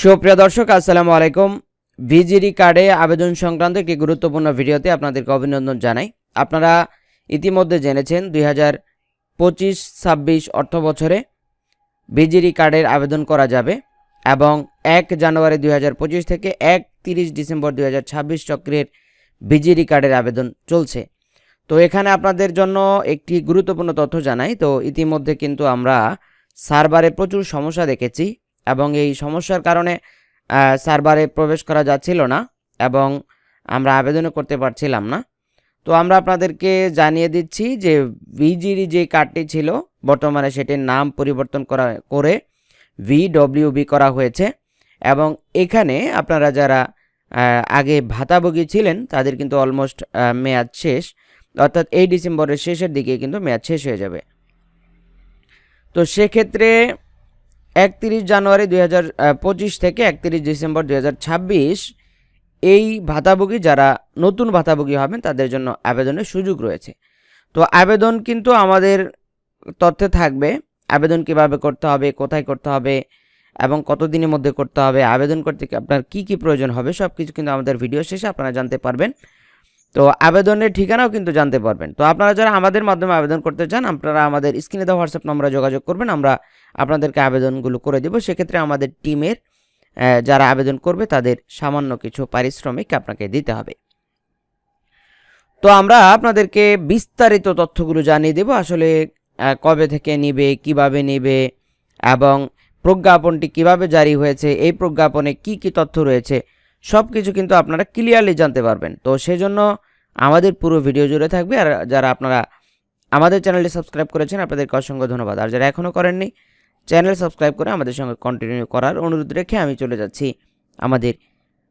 সুপ্রিয় দর্শক, আসসালামু আলাইকুম। ভিজিডি কার্ডে আবেদন সংক্রান্ত একটি গুরুত্বপূর্ণ ভিডিওতে আপনাদেরকে অভিনন্দন জানাই। আপনারা ইতিমধ্যে জেনেছেন দুই হাজার পঁচিশ ছাব্বিশ অর্থ বছরে ভিজিডি কার্ডের আবেদন করা যাবে এবং এক জানুয়ারি দুই হাজার পঁচিশ থেকে এক তিরিশ ডিসেম্বর দুই হাজার ছাব্বিশ চক্রের ভিজিডি কার্ডের আবেদন চলছে। তো এখানে আপনাদের জন্য একটি গুরুত্বপূর্ণ তথ্য জানাই। তো ইতিমধ্যে কিন্তু আমরা সার্ভারে প্রচুর সমস্যা দেখেছি। এবং এই সমস্যার কারণে সার্ভারে প্রবেশ করা যাচ্ছিল না এবং আমরা আবেদনও করতে পারছিলাম না। তো আমরা আপনাদেরকে জানিয়ে দিচ্ছি যে ভিজিডি যে কার্ডটি ছিল, বর্তমানে সেটির নাম পরিবর্তন করা, করে ভিডব্লিউবি করা হয়েছে এবং এখানে আপনারা যারা আগে ভাতাভোগী ছিলেন তাদের কিন্তু অলমোস্ট মেয়াদ শেষ। অর্থাৎ এই ডিসেম্বরের শেষের দিকে কিন্তু মেয়াদ শেষ হয়ে যাবে। তো সেক্ষেত্রে একত্রিশ জানুয়ারি দুই হাজার পঁচিশ থেকে একত্রিশ ডিসেম্বর দুই হাজার ছাব্বিশ, এই ভাতাভোগী যারা নতুন ভাতাভোগী হবেন, তাদের জন্য আবেদনের সুযোগ রয়েছে। তো আবেদন কিন্তু আমাদের তথ্যে থাকবে, আবেদন কীভাবে করতে হবে, কোথায় করতে হবে, এবং কতদিনের মধ্যে করতে হবে, আবেদন করতে আপনার কি কি প্রয়োজন হবে সব কিছু কিন্তু আমাদের ভিডিও শেষে আপনারা জানতে পারবেন। তো আবেদনের ঠিকানাও কিন্তু জানতে পারবেন। তো আপনারা যারা আমাদের মাধ্যমে আবেদন করতে চান, আপনারা আমাদের স্ক্রিনে দেওয়া হোয়াটসঅ্যাপ নম্বরে যোগাযোগ করবেন, আমরা আপনাদেরকে আবেদনগুলো করে দেবো। সেক্ষেত্রে আমাদের টিমের যারা আবেদন করবে, তাদের সামান্য কিছু পারিশ্রমিক আপনাকে দিতে হবে। তো আমরা আপনাদেরকে বিস্তারিত তথ্যগুলো জানিয়ে দেব, আসলে কবে থেকে নিবে, কীভাবে নেবে, এবং প্রজ্ঞাপনটি কীভাবে জারি হয়েছে, এই প্রজ্ঞাপনে কি কি তথ্য রয়েছে সব কিছু কিন্তু আপনারা ক্লিয়ারলি জানতে পারবেন। তো সেজন্য আমাদের পুরো ভিডিও জুড়ে থাকবে। আর যারা আপনারা আমাদের চ্যানেলটি সাবস্ক্রাইব করেছেন, আপনাদেরকে অসংখ্য ধন্যবাদ। আর যারা এখনও করেননি, চ্যানেল সাবস্ক্রাইব করে আমাদের সঙ্গে কন্টিনিউ করার অনুরোধ রেখে আমি চলে যাচ্ছি আমাদের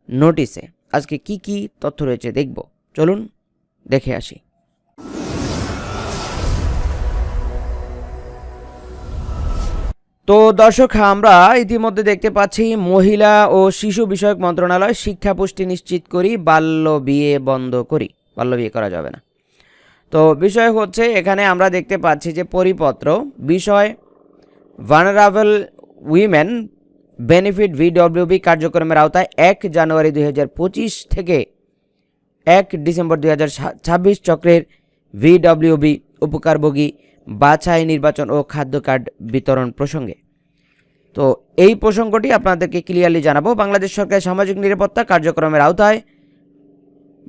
নোটিসে আজকে কি কি তথ্য রয়েছে দেখব। চলুন দেখে আসি। তো দর্শক, আমরা ইতিমধ্যে দেখতে পাচ্ছি মহিলা ও শিশু বিষয়ক মন্ত্রণালয় শিক্ষা পুষ্টি নিশ্চিত করি, বাল্য বিয়ে বন্ধ করি। বাল্য করা যাবে না। তো বিষয় হচ্ছে এখানে আমরা দেখতে পাচ্ছি যে পরিপত্র, বিষয় ভানারাবল উইমেন বেনিফিট ভিডব্লিউবি কার্যক্রমের আওতায় এক জানুয়ারি দুই হাজার পঁচিশ থেকে এক ডিসেম্বর দুই চক্রের ভিডব্লিউবি উপকারভোগী বাছাই নির্বাচন ও খাদ্য কার্ড বিতরণ প্রসঙ্গে। তো এই প্রসঙ্গটি আপনাদেরকে ক্লিয়ারলি জানাব। বাংলাদেশ সরকার সামাজিক নিরাপত্তা কার্যক্রমের আওতায়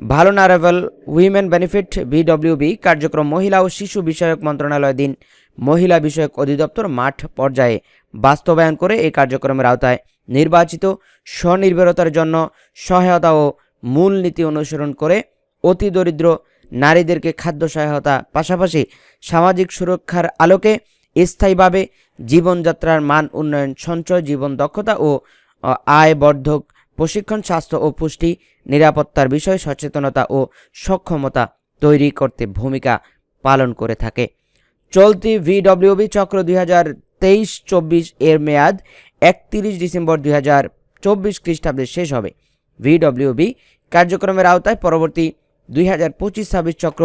ভালো নারাভেল উইমেন বেনিফিট ভিডব্লিউবি কার্যক্রম মহিলা ও শিশু বিষয়ক মন্ত্রণালয় দিন মহিলা বিষয়ক অধিদপ্তর মাঠ পর্যায়ে বাস্তবায়ন করে এই কার্যক্রমের আওতায় নির্বাচিত স্বনির্ভরতার জন্য সহায়তা ও মূলনীতি অনুসরণ করে অতি দরিদ্র নারীদেরকে খাদ্য সহায়তা পাশাপাশি সামাজিক সুরক্ষার আলোকে স্থায়ীভাবে জীবনযাত্রার মান উন্নয়ন, সঞ্চয়, জীবন দক্ষতা ও আয় বর্ধক প্রশিক্ষণ, স্বাস্থ্য ও পুষ্টি, নিরাপত্তার বিষয়ে সচেতনতা ও সক্ষমতা তৈরি করতে ভূমিকা পালন করে থাকে। চলতি ভিডব্লিউবি চক্র দুই হাজার তেইশ চব্বিশ এর মেয়াদ একত্রিশ ডিসেম্বর দুই হাজার চব্বিশ খ্রিস্টাব্দে শেষ হবে। ভিডব্লিউবি কার্যক্রমের আওতায় পরবর্তী দুই হাজার পঁচিশ ছাব্বিশ চক্র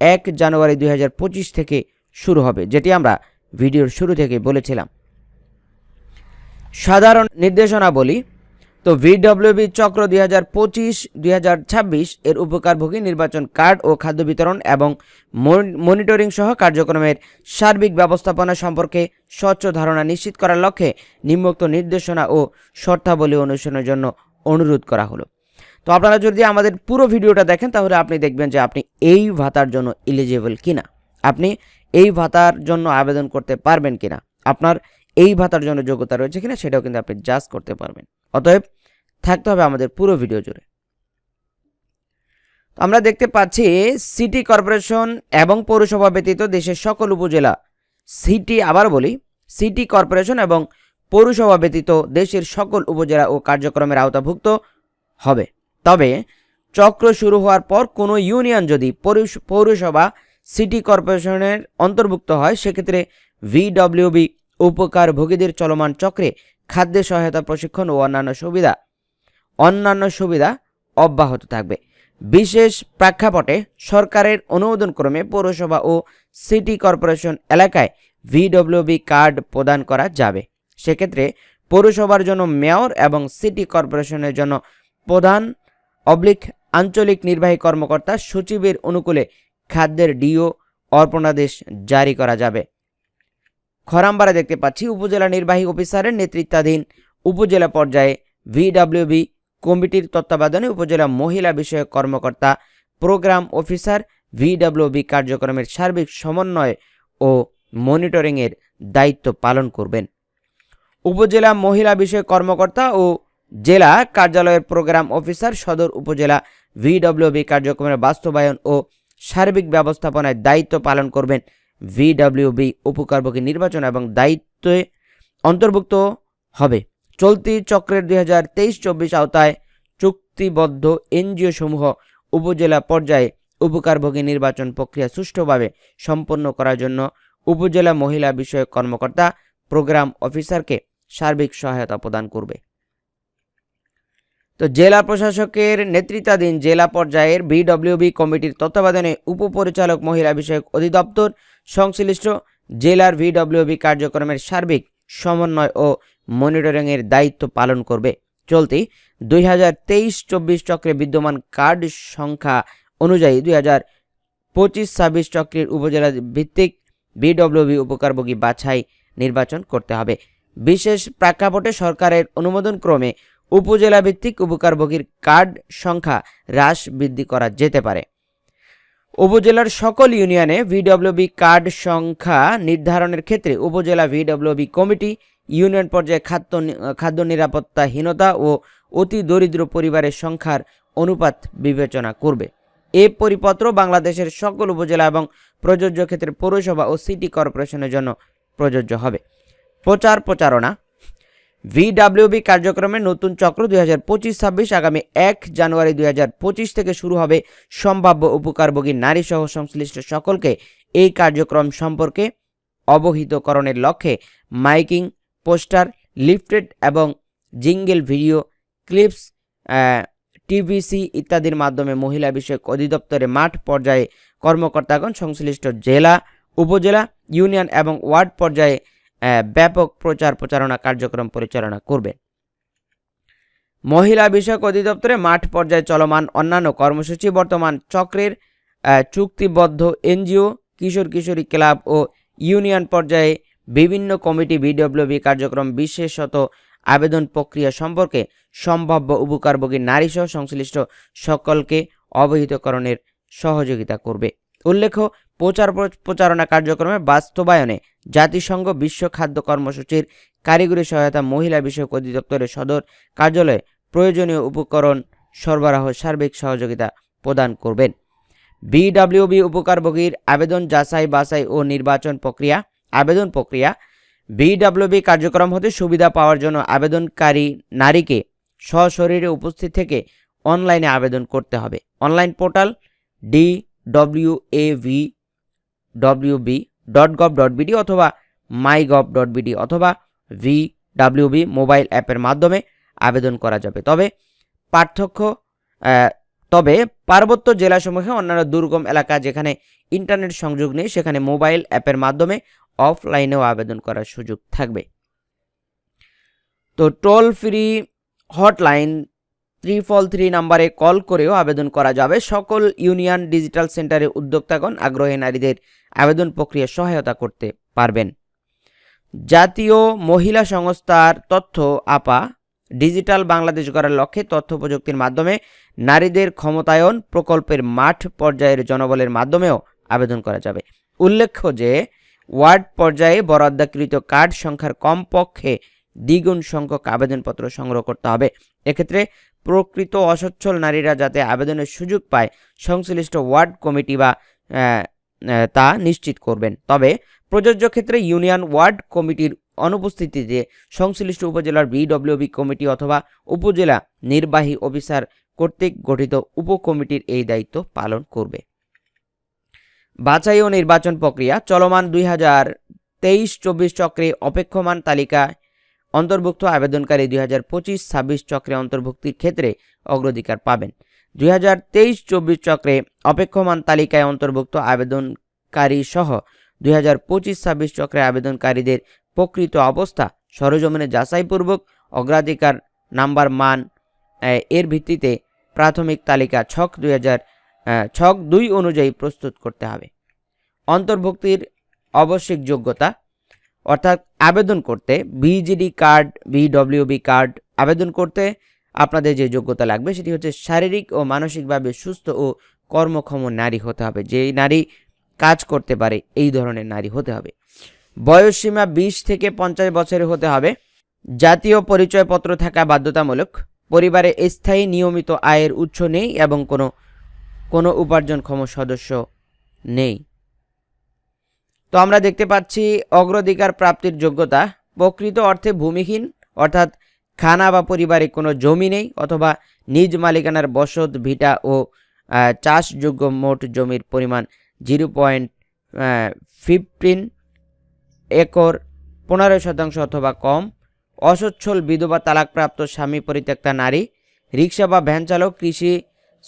এক জানুয়ারি দুই হাজার পঁচিশ থেকে শুরু হবে, যেটি আমরা ভিডিওর শুরু থেকে বলেছিলাম। সাধারণ নির্দেশনাবলী তো ভিডব্লিউবি চক্র দুই হাজার পঁচিশ, দুই হাজার ছাব্বিশ এর উপকারভোগী নির্বাচন কার্ড ও খাদ্য বিতরণ এবং মনি- মনিটরিং সহ কার্যক্রমের সার্বিক ব্যবস্থাপনা সম্পর্কে স্বচ্ছ ধারণা নিশ্চিত করার লক্ষ্যে নিম্নোক্ত নির্দেশনা ও শর্তাবলী অনুসরণের জন্য অনুরোধ করা হলো। তো আপনারা যদি আমাদের পুরো ভিডিওটা দেখেন, তাহলে আপনি দেখবেন যে আপনি এই ভাতার জন্য এলিজিবল কিনা। আপনি এই ভাতার জন্য আবেদন করতে পারবেন কিনা। আপনার এই ভাতার জন্য যোগ্যতা রয়েছে কিনা, সেটাও কিন্তু আপনি জাজ করতে পারবেন। অতএব থাকতে হবে আমাদের পুরো ভিডিও জুড়ে। আমরা দেখতে পাচ্ছি সিটি কর্পোরেশন এবং পৌরসভা ব্যতীত দেশের সকল উপজেলা সিটি, আবার বলি, সিটি কর্পোরেশন এবং পৌরসভা ব্যতীত দেশের সকল উপজেলা ও কার্যক্রমের আওতাভুক্ত হবে। তবে চক্র শুরু হওয়ার পর কোনো ইউনিয়ন যদি পৌরসভা সিটি কর্পোরেশনের অন্তর্ভুক্ত হয়, সেক্ষেত্রে ভিডব্লিউবি উপকারভোগীদের চলমান চক্রে খাদ্য সহায়তা প্রশিক্ষণ ও অন্যান্য সুবিধা অন্যান্য সুবিধা অব্যাহত থাকবে। বিশেষ প্রেক্ষাপটে সরকারের অনুমোদন ক্রমে পৌরসভা ও সিটি কর্পোরেশন এলাকায় ভিডব্লিউবি কার্ড প্রদান করা যাবে। সেক্ষেত্রে পৌরসভার জন্য মেয়র এবং সিটি কর্পোরেশনের জন্য প্রধান অবলিক আঞ্চলিক নির্বাহী কর্মকর্তা সচিবের অনুকূলে খাদ্যের ডিও অর্পণাদেশ জারি করা যাবে। খরামবারে দেখতে পাচ্ছি উপজেলা নির্বাহী অফিসারের নেতৃত্বাধীন উপজেলা পর্যায়ে ভিডব্লিউবি কমিটির তত্ত্বাবধানে উপজেলা মহিলা বিষয়ক কর্মকর্তা, প্রোগ্রাম অফিসার, ভিডব্লিউবি কার্যক্রমের সার্বিক সমন্বয় ও মনিটরিংয়ের দায়িত্ব পালন করবেন। উপজেলা মহিলা বিষয়ক কর্মকর্তা ও জেলা কার্যালয়ের প্রোগ্রাম অফিসার, সদর উপজেলা ভিডব্লিউবি কার্যক্রমের বাস্তবায়ন ও সার্বিক ব্যবস্থাপনায় দায়িত্ব পালন করবেন ভিডব্লিউবি উপকারভোগী নির্বাচন এবং দায়িত্বে অন্তর্ভুক্ত হবে। চলতি চক্রের দুই হাজার তেইশ চব্বিশ আওতায় চুক্তিবদ্ধ এনজিও সমূহ উপজেলা পর্যায়ে উপকারভোগী নির্বাচন প্রক্রিয়া সুষ্ঠুভাবে সম্পন্ন করার জন্য উপজেলা মহিলা বিষয়ক কর্মকর্তা প্রোগ্রাম অফিসারকে সার্বিক সহায়তা প্রদান করবে। তো জেলা প্রশাসকের নেতৃত্বাধীন জেলা পর্যায়ের বিডব্লিউবি কমিটির তত্ত্বাবধানে উপপরিচালক মহিলা বিষয়ক অধিদপ্তর সংশ্লিষ্ট জেলার ভিডব্লিউবি কার্যক্রমের সার্বিক সমন্বয় ও মনিটরিংয়ের দায়িত্ব পালন করবে। চলতি দুই হাজার তেইশ চব্বিশ চক্রে বিদ্যমান কার্ড সংখ্যা অনুযায়ী দুই হাজার পঁচিশ ছাব্বিশ চক্রের উপজেলা ভিত্তিক বিডব্লিউবি উপকারভোগী বাছাই নির্বাচন করতে হবে। বিশেষ প্রেক্ষাপটে সরকারের অনুমোদন ক্রমে উপজেলা ভিত্তিক উপকারভোগীর কার্ড সংখ্যা হ্রাস বৃদ্ধি করা যেতে পারে। উপজেলার সকল ইউনিয়নে ভিডব্লিউবি কার্ড সংখ্যা নির্ধারণের ক্ষেত্রে উপজেলা ভিডব্লিউবি কমিটি ইউনিয়ন পর্যায়ে খাদ্য খাদ্য নিরাপত্তাহীনতা ও অতি দরিদ্র পরিবারের সংখ্যার অনুপাত বিবেচনা করবে। এ পরিপত্র বাংলাদেশের সকল উপজেলা এবং প্রযোজ্য ক্ষেত্রে পৌরসভা ও সিটি কর্পোরেশনের জন্য প্রযোজ্য হবে। প্রচার প্রচারণা। ভিডাব্লিউবি কার্যক্রমে নতুন চক্র দুই হাজার পঁচিশ ছাব্বিশ আগামী এক জানুয়ারি দুই হাজার পঁচিশ থেকে শুরু হবে। সম্ভাব্য উপকারভোগী নারী সহ সংশ্লিষ্ট সকলকে এই কার্যক্রম সম্পর্কে অবহিতকরণের লক্ষ্যে মাইকিং পোস্টার, লিফটেড এবং জিঙ্গেল ভিডিও, ক্লিপস টিভিসি ইত্যাদির মাধ্যমে মহিলা বিষয়ক অধিদপ্তরে মাঠ পর্যায়ে কর্মকর্তাগণ সংশ্লিষ্ট জেলা, উপজেলা, ইউনিয়ন এবং ওয়ার্ড পর্যায়ে ব্যাপক প্রচার প্রচারণা কার্যক্রম পরিচালনা করবে। মহিলা বিষয়ক অধিদপ্তরে মাঠ পর্যায়ে চলমান অন্যান্য কর্মসূচি বর্তমান চক্রের চুক্তিবদ্ধ এনজিও, কিশোর কিশোরী ক্লাব ও ইউনিয়ন পর্যায়ে বিভিন্ন কমিটি বিডব্লিউবি কার্যক্রম বিশেষত আবেদন প্রক্রিয়া সম্পর্কে সম্ভাব্য উপকারভোগী নারীসহ সংশ্লিষ্ট সকলকে অবহিতকরণের সহযোগিতা করবে। উল্লেখ্য, প্রচার প্রচারণা কার্যক্রমে বাস্তবায়নে জাতিসংঘ বিশ্ব খাদ্য কর্মসূচির কারিগরি সহায়তা মহিলা বিষয়ক অধিদপ্তরের সদর কার্যালয়ে প্রয়োজনীয় উপকরণ সরবরাহ সার্বিক সহযোগিতা প্রদান করবেন। বিডব্লিউবি উপকারভোগীর আবেদন যাচাই বাছাই ও নির্বাচন প্রক্রিয়া আবেদন প্রক্রিয়া। বিডব্লিউবি কার্যক্রম হতে সুবিধা পাওয়ার জন্য আবেদনকারী নারীকে সশরীরে উপস্থিত থেকে অনলাইনে আবেদন করতে হবে। Online portal D W A V W B dot gov dot BD অথবা মাই গভ ডট বিডি অথবা ভি ডাব্লিউ বি মোবাইল অ্যাপের মাধ্যমে আবেদন করা যাবে। তবে পার্থক্য তবে পার্বত্য জেলাসমূহে অন্যান্য দুর্গম এলাকা যেখানে ইন্টারনেট সংযোগ নেই, সেখানে মোবাইল অ্যাপের মাধ্যমে অফলাইনেও আবেদন করার সুযোগ থাকবে। তো টোল ফ্রি হটলাইন থ্রি ফল থ্রি নাম্বারে কল করেও আবেদন করা যাবে। সকল ইউনিয়ন ডিজিটাল সেন্টারে উদ্যোক্তাগণ আগ্রহী নারীদের আবেদন প্রক্রিয়া সহায়তা করতে পারবেন। জাতীয় মহিলা সংস্থার তথ্য আপা, ডিজিটাল বাংলাদেশ গড়ার লক্ষ্যে তথ্য প্রযুক্তির মাধ্যমে নারীদের ক্ষমতায়ন প্রকল্পের মাঠ পর্যায়ের জনবলের মাধ্যমেও আবেদন করা যাবে। উল্লেখ্য যে ওয়ার্ড পর্যায়ে বরাদ্দাকৃত কার্ড সংখ্যার কমপক্ষে দ্বিগুণ সংখ্যক আবেদনপত্র সংগ্রহ করতে হবে। এক্ষেত্রে প্রকৃত অসচ্ছল নারীরা যাতে আবেদনের সুযোগ পায়, সংশ্লিষ্ট ওয়ার্ড কমিটি বা তা নিশ্চিত করবেন। তবে প্রযোজ্য ক্ষেত্রে ইউনিয়ন ওয়ার্ড কমিটির অনুপস্থিতিতে সংশ্লিষ্ট উপজেলার বিডব্লিউবি কমিটি অথবা উপজেলা নির্বাহী অফিসার কর্তৃক গঠিত উপকমিটির এই দায়িত্ব পালন করবে। বাছাই ও নির্বাচন প্রক্রিয়া চলমান দুই হাজার তেইশ চব্বিশ চক্রে অপেক্ষমান তালিকায় অন্তর্ভুক্ত আবেদনকারী দুই হাজার পঁচিশ ছাব্বিশ চক্রে অন্তর্ভুক্তির ক্ষেত্রে অগ্রাধিকার পাবেন। দুই হাজার তেইশ চব্বিশ চক্রে অপেক্ষমান তালিকায় অন্তর্ভুক্ত আবেদনকারী সহ দুই হাজার পঁচিশ ছাব্বিশ চক্রে আবেদনকারীদের প্রকৃত অবস্থা সরজমিনে যাচাইপূর্বক অগ্রাধিকার নাম্বার মান এর ভিত্তিতে প্রাথমিক তালিকা ছক দুই হাজার ছক দুই অনুযায়ী প্রস্তুত করতে হবে। অন্তর্ভুক্তির আবশ্যিক যোগ্যতা, অর্থাৎ আবেদন করতে বিজিডি কার্ড বিডব্লিউবি কার্ড আবেদন করতে আপনাদের যে যোগ্যতা লাগবে সেটি হচ্ছে শারীরিক ও মানসিকভাবে সুস্থ ও কর্মক্ষম নারী হতে হবে। যেই নারী কাজ করতে পারে, এই ধরনের নারী হতে হবে। বয়সসীমা বিশ থেকে পঞ্চাশ বছরের হতে হবে। জাতীয় পরিচয়পত্র থাকা বাধ্যতামূলক। পরিবারে স্থায়ী নিয়মিত আয়ের উৎস নেই এবং কোনো কোনো উপার্জনক্ষম সদস্য নেই। তো আমরা দেখতে পাচ্ছি অগ্রাধিকার প্রাপ্তির যোগ্যতা। প্রকৃত অর্থে ভূমিহীন, অর্থাৎ খানা বা পরিবারে কোনো জমি নেই, অথবা নিজ মালিকানার বসত, ভিটা ও চাষযোগ্য মোট জমির পরিমাণ জিরো পয়েন্ট ফিফটিন একর, পনেরো শতাংশ অথবা কম। অসচ্ছল বিধবা তালাকপ্রাপ্ত স্বামী পরিত্যক্তা নারী, রিক্সা বা ভ্যান চালক, কৃষি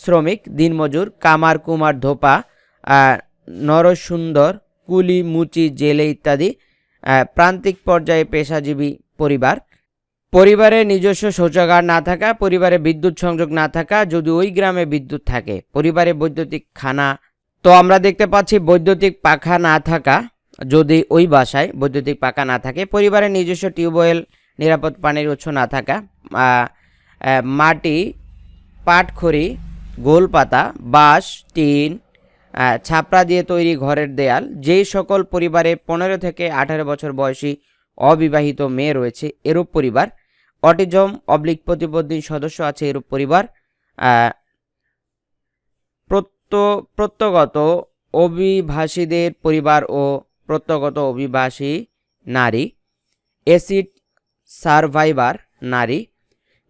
শ্রমিক, দিনমজুর, কামার, কুমার, ধোপা নরসুন্দর, কুলি, মুচি, জেলে ইত্যাদি প্রান্তিক পর্যায়ে পেশাজীবী পরিবার। পরিবারে নিজস্ব শৌচাগার না থাকা, পরিবারে বিদ্যুৎ সংযোগ না থাকা, যদি ওই গ্রামে বিদ্যুৎ থাকে। পরিবারে বৈদ্যুতিক খানা। তো আমরা দেখতে পাচ্ছি বৈদ্যুতিক পাখা না থাকা, যদি ওই বাসায় বৈদ্যুতিক পাখা না থাকে পরিবারের নিজস্ব টিউবওয়েল, নিরাপদ পানির উৎস না থাকা মাটি, পাটখড়ি গোলপাতা বাঁশ, টিন ছাপড়া দিয়ে তৈরি ঘরের দেয়াল। যেই সকল পরিবারে পনেরো থেকে আঠারো বছর বয়সী অবিবাহিত মেয়ে রয়েছে, এরূপ পরিবার। অটিজম অবলিক প্রতিবন্ধী সদস্য আছে, এরূপ পরিবার। প্রত্য, প্রত্যগত অভিবাসীদের পরিবার ও প্রত্যগত অভিবাসী নারী। এসিড সার্ভাইভার নারী।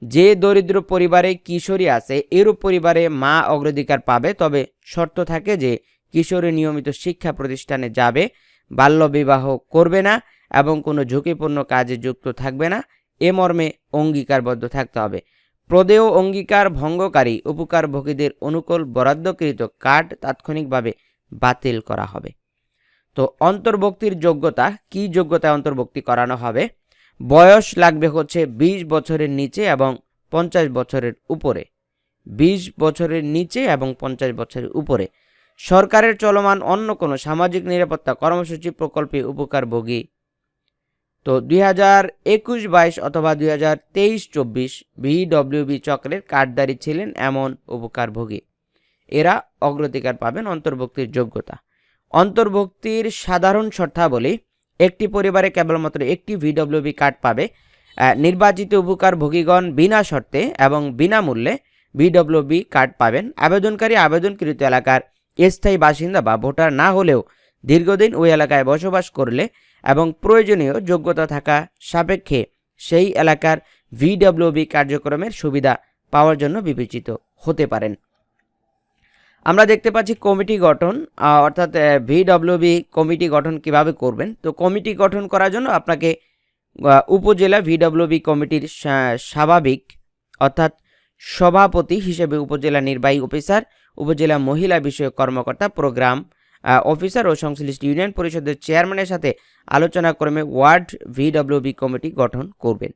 যে দরিদ্র পরিবারে কিশোরী আছে, এরূপ পরিবারে মা অগ্রাধিকার পাবে। তবে শর্ত থাকে যে, কিশোরী নিয়মিত শিক্ষা প্রতিষ্ঠানে যাবে বাল্যবিবাহ করবে না এবং কোনো ঝুঁকিপূর্ণ কাজে যুক্ত থাকবে না। এ মর্মে অঙ্গীকারবদ্ধ থাকতে হবে। প্রদেয় অঙ্গীকার ভঙ্গকারী উপকারভোগীদের অনুকূল বরাদ্দকৃত কার্ড তাৎক্ষণিকভাবে বাতিল করা হবে। তো, অন্তর্ভুক্তির যোগ্যতা, কি যোগ্যতায় অন্তর্ভুক্তি করানো হবে? বয়স লাগবে হচ্ছে বিশ বছরের নিচে এবং পঞ্চাশ বছরের উপরে। বিশ বছরের নিচে এবং পঞ্চাশ বছরের উপরে। সরকারের চলমান অন্য কোনো সামাজিক নিরাপত্তা কর্মসূচি প্রকল্পে উপকারভোগী তো দুই হাজার একুশ বাইশ অথবা দুই হাজার তেইশ চব্বিশ ভিডব্লিউবি চক্রের কার্ডদারি ছিলেন এমন উপকারভোগী এরা অগ্রাধিকার পাবেন অন্তর্ভুক্তির যোগ্যতা। অন্তর্ভুক্তির সাধারণ শর্তাবলী একটি পরিবারে কেবলমাত্র একটি ভিডব্লিউবি কার্ড পাবে। নির্বাচিত উপকারভোগীগণ বিনা শর্তে এবং বিনামূল্যে ভিডব্লিউবি কার্ড পাবেন। আবেদনকারী আবেদনকৃত এলাকার স্থায়ী বাসিন্দা বা ভোটার না হলেও দীর্ঘদিন ওই এলাকায় বসবাস করলে এবং প্রয়োজনীয় যোগ্যতা থাকা সাপেক্ষে সেই এলাকার ভিডব্লিউবি কার্যক্রমের সুবিধা পাওয়ার জন্য বিবেচিত হতে পারেন। আমরা দেখতে পাচ্ছি কমিটি গঠন অর্থাৎ ভিডব্লিউবি কমিটি গঠন কীভাবে করবেন? তো কমিটি গঠন করার জন্য আপনাকে উপজেলা ভিডব্লিউবি কমিটির স্বাভাবিক, অর্থাৎ সভাপতি হিসেবে উপজেলা নির্বাহী অফিসার, উপজেলা মহিলা বিষয়ক কর্মকর্তা, প্রোগ্রাম অফিসার ও সংশ্লিষ্ট ইউনিয়ন পরিষদের চেয়ারম্যানের সাথে আলোচনা ক্রমে ওয়ার্ড ভিডব্লিউবি কমিটি গঠন করবেন।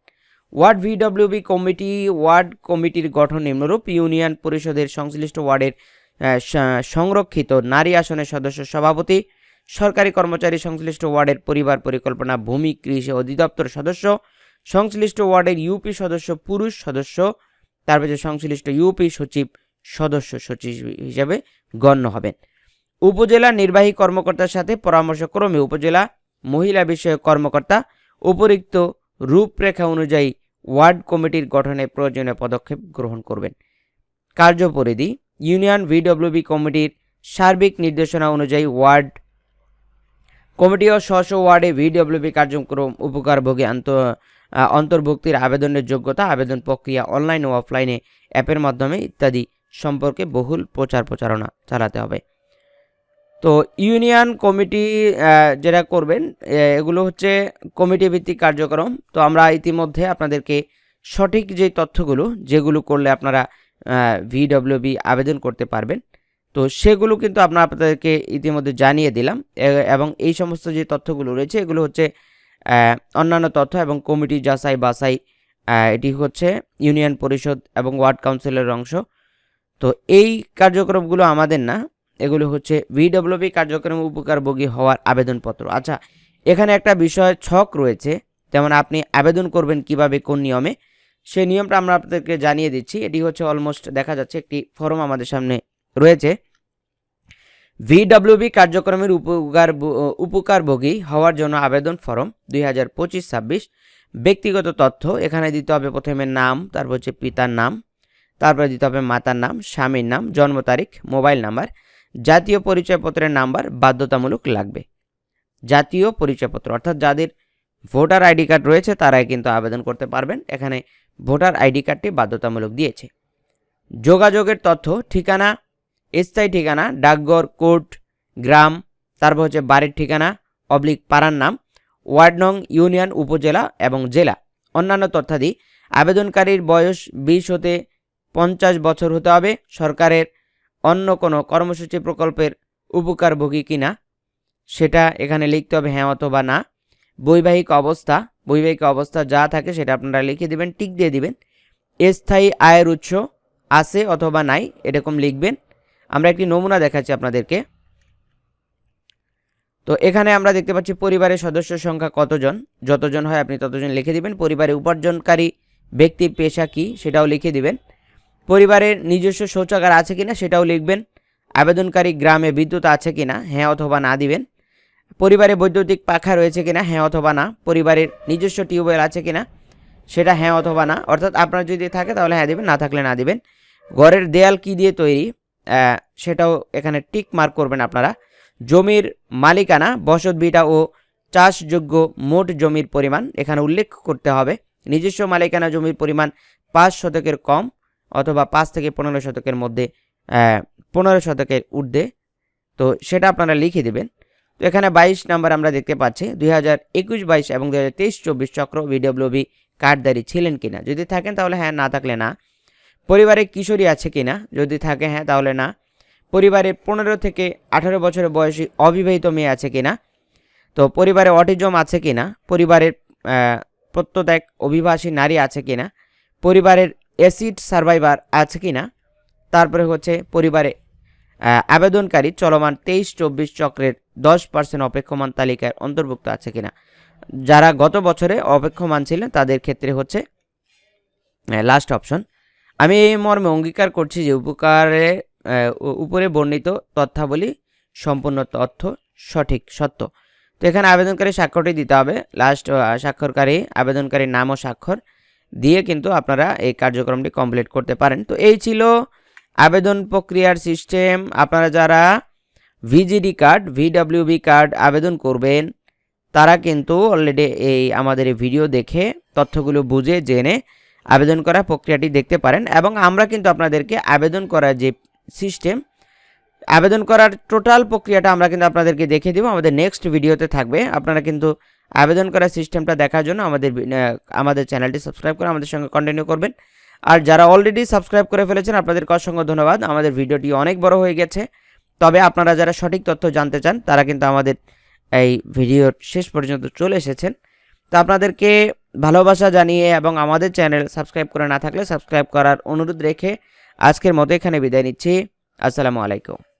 ওয়ার্ড ভিডব্লিউবি কমিটি, ওয়ার্ড কমিটির গঠন নিম্নরূপ। ইউনিয়ন পরিষদের সংশ্লিষ্ট ওয়ার্ডের সংরক্ষিত নারী আসনের সদস্য সভাপতি, সরকারি কর্মচারী সংশ্লিষ্ট ওয়ার্ডের পরিবার পরিকল্পনা, ভূমি কৃষি অধিদপ্তর সদস্য, সংশ্লিষ্ট ওয়ার্ডের ইউপি সদস্য, পুরুষ সদস্য, তারপরে সংশ্লিষ্ট ইউপি সচিব, সদস্য সচিব হিসেবে গণ্য হবেন। উপজেলা নির্বাহী কর্মকর্তার সাথে পরামর্শক্রমে উপজেলা মহিলা বিষয়ক কর্মকর্তা, উপরিক্ত রূপরেখা অনুযায়ী ওয়ার্ড কমিটির গঠনে প্রয়োজনীয় পদক্ষেপ গ্রহণ করবেন। কার্যপরিধি ইউনিয়ন ভিডব্লিউবি কমিটির সার্বিক নির্দেশনা অনুযায়ী ওয়ার্ড কমিটি ও স্ব ওয়ার্ডে ভিডব্লিউবি কার্যক্রম উপকারভোগী আন্ত অন্তর্ভুক্তির আবেদনের যোগ্যতা, আবেদন প্রক্রিয়া অনলাইন ও অফলাইনে অ্যাপের মাধ্যমে ইত্যাদি সম্পর্কে বহুল প্রচার প্রচারণা চালাতে হবে। তো ইউনিয়ন কমিটি যেটা করবেন এগুলো হচ্ছে কমিটি ভিত্তিক কার্যক্রম। তো আমরা ইতিমধ্যে আপনাদেরকে সঠিক যে তথ্যগুলো, যেগুলো করলে আপনারা ভিডব্লিউবি আবেদন করতে পারবেন। তো সেগুলো কিন্তু আমরা আপনাদেরকে ইতিমধ্যে জানিয়ে দিলাম। এবং এই সমস্ত যে তথ্যগুলো রয়েছে, এগুলো হচ্ছে অন্যান্য তথ্য এবং কমিটি যাচাই বাছাই এটি হচ্ছে ইউনিয়ন পরিষদ এবং ওয়ার্ড কাউন্সিলের অংশ। তো এই কার্যক্রমগুলো আমাদের না, এগুলো হচ্ছে ভিডব্লিউবি কার্যক্রম উপকারভোগী হওয়ার আবেদনপত্র। আচ্ছা এখানে একটা বিষয় ছক রয়েছে, যেমন আপনি আবেদন করবেন কীভাবে, কোন নিয়মে। সেই নিয়মটা আমরা আপনাদেরকে জানিয়ে দিচ্ছি। এটি হচ্ছে অলমোস্ট দেখা যাচ্ছে একটি ফর্ম আমাদের সামনে রয়েছে। ভিডব্লিউবি কার্যক্রমের উপকার উপকারভোগী হওয়ার জন্য আবেদন ফর্ম দুই হাজার পঁচিশ ছাব্বিশ। ব্যক্তিগত তথ্য, এখানে দিতে হবে প্রথমে নাম, তারপর হচ্ছে পিতার নাম, তারপরে দিতে হবে মাতার নাম, স্বামীর নাম, জন্ম তারিখ, মোবাইল নাম্বার, জাতীয় পরিচয়পত্রের নাম্বার, বাধ্যতামূলক লাগবে। জাতীয় পরিচয়পত্র, অর্থাৎ যাদের ভোটার আইডি কার্ড রয়েছে, তারাই কিন্তু আবেদন করতে পারবেন। এখানে ভোটার আইডি কার্ডটি বাধ্যতামূলক দিয়েছে। যোগাযোগের তথ্য, ঠিকানা, স্থায়ী ঠিকানা, ডাকঘর, কোর্ট, গ্রাম, তারপর হচ্ছে বাড়ির ঠিকানা, অবলিক পাড়ার নাম, ওয়ার্ড নং, ইউনিয়ন, উপজেলা এবং জেলা। অন্যান্য তথ্যাদি আবেদনকারীর বয়স বিশ হতে পঞ্চাশ বছর হতে হবে, সরকারের অন্য কোনো কর্মসূচি প্রকল্পের উপকারভোগী কিনা, সেটা এখানে লিখতে হবে হ্যাঁ অথবা না। বৈবাহিক অবস্থা বৈবাহিক অবস্থা যা থাকে সেটা আপনারা লিখে দিবেন, টিক দিয়ে দিবেন। স্থায়ী আয়ের উৎস আছে অথবা নাই, এরকম লিখবেন। আমরা একটি নমুনা দেখাচ্ছি আপনাদেরকে। তো এখানে আমরা দেখতে পাচ্ছি পরিবারের সদস্য সংখ্যা কতজন, যতজন হয় আপনি ততজন লিখে দিবেন। পরিবারে উপার্জনকারী ব্যক্তির পেশা কি সেটাও লিখে দিবেন। পরিবারের নিজস্ব শৌচাগার আছে কিনা সেটাও লিখবেন। আবেদনকারী গ্রামে বিদ্যুৎ আছে কিনা হ্যাঁ অথবা না দিবেন। পরিবারে বৈদ্যুতিক পাখা রয়েছে কিনা? হ্যাঁ অথবা না। পরিবারের নিজস্ব টিউবওয়েল আছে কিনা? সেটা হ্যাঁ অথবা না। অর্থাৎ আপনার যদি থাকে তাহলে হ্যাঁ দিবেন, না থাকলে না দিবেন। ঘরের দেয়াল কি দিয়ে তৈরি? সেটাও এখানে টিক মার্ক করবেন আপনারা। জমির মালিকানা, বসত ভিটা ও চাষযোগ্য মোট জমির পরিমাণ এখানে উল্লেখ করতে হবে। নিজস্ব মালিকানা জমির পরিমাণ পাঁচ শতকের কম অথবা পাঁচ থেকে পনেরো শতকের মধ্যে পনেরো শতকের ঊর্ধ্বে। তো সেটা আপনারা লিখে দেবেন। তো এখানে বাইশ নাম্বার আমরা দেখতে পাচ্ছি, দুই হাজার একুশ বাইশ এবং দুই হাজার তেইশ চব্বিশ চক্র ভিডব্লিউবি কার্ডধারী ছিলেন কিনা। যদি থাকেন তাহলে হ্যাঁ না থাকলে না। পরিবারে কিশোরী আছে কিনা? যদি থাকে হ্যাঁ তাহলে না। পরিবারে পনেরো থেকে আঠারো বছরের বয়সী অবিবাহিত মেয়ে আছে কিনা? তো পরিবারে অটিজম আছে কিনা? পরিবারের প্রত্যেক অভিবাসী নারী আছে কিনা? পরিবারের অ্যাসিড সার্ভাইভার আছে কিনা? তারপরে হচ্ছে পরিবারে আবেদনকারী চলমান তেইশ চব্বিশ চক্রের দশ পার্সেন্ট অপেক্ষমান তালিকায় অন্তর্ভুক্ত আছে কিনা? যারা গত বছরে অপেক্ষমান ছিলেন, তাদের ক্ষেত্রে হচ্ছে লাস্ট অপশন আমি এই মর্মে অঙ্গীকার করছি যে উপকারে উপরে বর্ণিত তথ্যাবলী সম্পূর্ণ তথ্য সঠিক, সত্য। তো এখানে আবেদনকারী স্বাক্ষরটি দিতে হবে। লাস্ট স্বাক্ষরকারী, আবেদনকারীর নাম ও স্বাক্ষর দিয়ে কিন্তু আপনারা এই কার্যক্রমটি কমপ্লিট করতে পারেন। তো এই ছিল আবেদন প্রক্রিয়ার সিস্টেম, আপনারা যারা ভিজিডি কার্ড, ভিডব্লিউবি কার্ড আবেদন করবেন, তারা কিন্তু অলরেডি এই আমাদের এই ভিডিও দেখে তথ্যগুলো বুঝে, জেনে আবেদন করা প্রক্রিয়াটি দেখতে পারেন এবং আমরা কিন্তু আপনাদেরকে আবেদন করার যে সিস্টেম, আবেদন করার টোটাল প্রক্রিয়াটা আমরা কিন্তু আপনাদেরকে দেখে দেবো। আমাদের নেক্সট ভিডিওতে থাকবে। আপনারা কিন্তু আবেদন করার সিস্টেমটা দেখার জন্য আমাদের আমাদের চ্যানেলটি সাবস্ক্রাইব করে আমাদের সঙ্গে কন্টিনিউ করবেন। আর যারা অলরেডি সাবস্ক্রাইব করে ফেলেছেন, আপনাদেরকে অসংখ্য ধন্যবাদ। আমাদের ভিডিওটি অনেক বড় হয়ে গেছে। তবে আপনারা যারা সঠিক তথ্য জানতে চান, তারা কিন্তু আমাদের এই ভিডিওর শেষ পর্যন্ত চলে এসেছেন। তো আপনাদেরকে ভালোবাসা জানিয়ে এবং আমাদের চ্যানেল সাবস্ক্রাইব করে না থাকলে সাবস্ক্রাইব করার অনুরোধ রেখে আজকের মতো এখানে বিদায় নিচ্ছি। আসসালামু আলাইকুম।